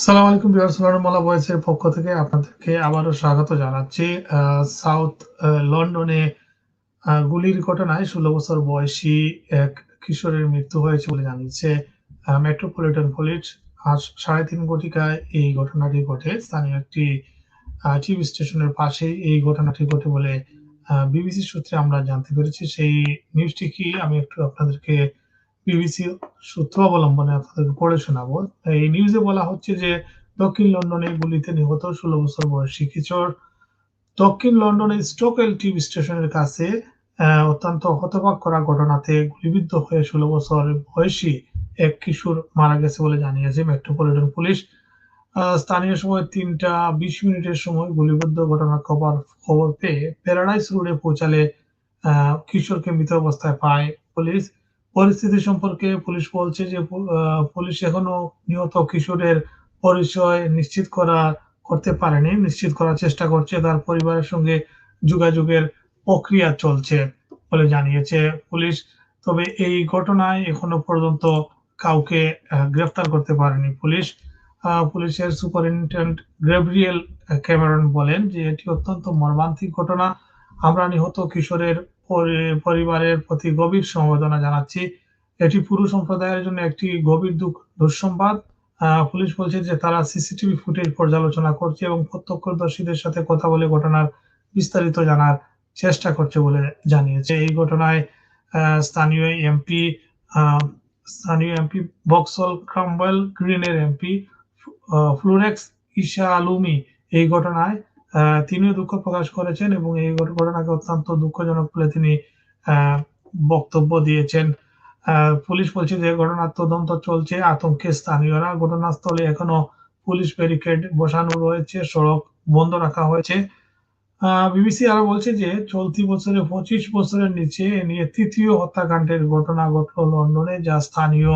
আসসালামু আলাইকুম ভিউয়ার্স রণমালা ভয়েসের পক্ষ থেকে আপনাদেরকে আবারও স্বাগত জানাচ্ছি। আহ, সাউথ আহ, লন্ডনে আহ, গুলির ঘটনায় ষোলো বছর বয়সী এক কিশোরের মৃত্যু হয়েছে বলে জানিয়েছে আহ, মেট্রোপলিটন পুলিশ। আজ সাড়ে তিন ঘটিকায় এই ঘটনাটি ঘটে। স্থানীয় একটি টিভি স্টেশনের পাশেই এই ঘটনাটি ঘটে বলে বিবিসি সূত্রে আমরা জানতে পেরেছি। সেই নিউজটি কি? আমি একটু আপনাদেরকে বিবিসি সূত্র অবলম্বনে আপনাদেরকে পড়ে শোনাবো। এই নিউজে বলা হচ্ছে যে, দক্ষিণ লন্ডনে গুলিতে নিহত ষোলো বছর বয়সী কিশোর দক্ষিণ লন্ডনের স্টোকেল টিভি স্টেশনের কাছে অত্যন্ত হতবাক করা ঘটনাতে গুলিবিদ্ধ হয়ে ষোলো বছর বয়সী এক কিশোর মারা গেছে বলে জানিয়েছে মেট্রোপলিটন পুলিশ। স্থানীয় সময় তিনটা বিশ মিনিটের সময় গুলিবিদ্ধ ঘটনার খবর খবর পেয়ে প্যারাডাইস রোডে পৌঁছালে কিশোরকে মৃত অবস্থায় পায় পুলিশ। পরিস্থিতি সম্পর্কে পুলিশ বলছে যে পুলিশ এখনও নিহত কিশোরের পরিচয় নিশ্চিত করা, করতে পারেনি, নিশ্চিত করার চেষ্টা করছে। তার পরিবারের সঙ্গে যোগাযোগের প্রক্রিয়া চলছে বলে জানিয়েছে পুলিশ। তবে এই ঘটনায় এখনও পর্যন্ত কাউকে গ্রেফতার করতে পারেনি পুলিশ। পুলিশের সুপারিনটেন্ডেন্ট গ্রেব্রিয়েল ক্যামেরন বলেন যে, এটি অত্যন্ত মর্মান্তিক ঘটনা। আমরা নিহত কিশোরের পরিবারের প্রতি গভীর সমবেদনা জানাচ্ছি। এটি পুরো সম্প্রদায়ের জন্য একটি গভীর দুঃখ, দুঃসংবাদ। পুলিশ বলছে যে তারা সিসিটিভি ফুটেজ পর্যালোচনা করছে এবং প্রত্যক্ষদর্শীদের সাথে কথা বলে ঘটনার বিস্তারিত জানার চেষ্টা করছে বলে জানিয়েছে। এই ঘটনায় স্থানীয় এমপি স্থানীয় এমপি বক্সল ক্রাম্বল গ্রিনের এমপি ফ্লোরেক্স ইশা আলুমি এই ঘটনায় তিনিও দুঃখ প্রকাশ করেছেন এবং এই ঘটনাকে অত্যন্ত দুঃখজনক বলে তিনি বক্তব্য দিয়েছেন। পুলিশ বলছে যে ঘটনার তদন্ত চলছে, আতঙ্কে স্থানীয়রা ঘটনাস্থলে এখনও পুলিশ ব্যারিকেড বসানো রয়েছে, সড়ক বন্ধ রাখা হয়েছে। বিবিসি আরও বলছে যে চলতি বছরে পঁচিশ বছরের নিচে নিয়ে তৃতীয় হত্যাকাণ্ডের ঘটনা ঘটল লন্ডনে, যা স্থানীয়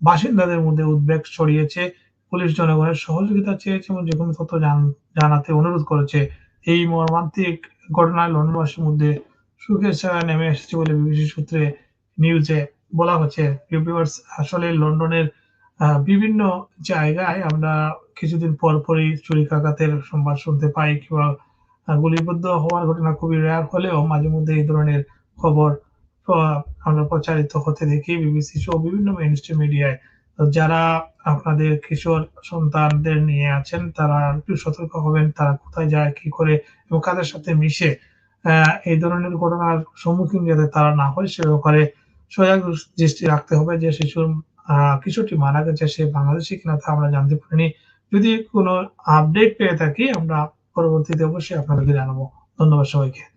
বাসিন্দাদের মধ্যে উদ্বেগ ছড়িয়েছে। পুলিশ জনগণের সহযোগিতা চেয়েছে এবং যে কোনো তথ্য জান- জানাতে অনুরোধ করেছে। এই মর্মান্তিক ঘটনায় লন্ডনবাসীর মধ্যে সুখের নেমে এসেছে বলে বিবিসি সূত্রে নিউজে বলা হচ্ছে। আসলে লন্ডনের বিভিন্ন জায়গায় আমরা কিছুদিন পর পরই চুরিকাঘাতের সংবাদ শুনতে পাই কিংবা গুলিবদ্ধ হওয়ার ঘটনা খুবই রেয়ার হলেও মাঝে মধ্যে এই ধরনের খবর আমরা প্রচারিত হতে দেখি। বিবিসি সহ বিভিন্ন মেইনস্ট্রিম মিডিয়ায় যারা আপনাদের কিশোর সন্তানদের নিয়ে আছেন, তারা একটু সতর্ক হবেন, তারা কোথায় যায়, কি করে এবং কাদের সাথে মিশে এই ধরনের ঘটনার সম্মুখীন যাতে তারা না হয়, সে ব্যাপারে সজাগ দৃষ্টি রাখতে হবে যে শিশুর কিশোরটি মারা গেছে, সে বাংলাদেশি কিনা তা আমরা জানতে পারিনি। যদি কোনো আপডেট পেয়ে থাকি, আমরা পরবর্তীতে অবশ্যই আপনাদেরকে জানাব। ধন্যবাদ সবাইকে।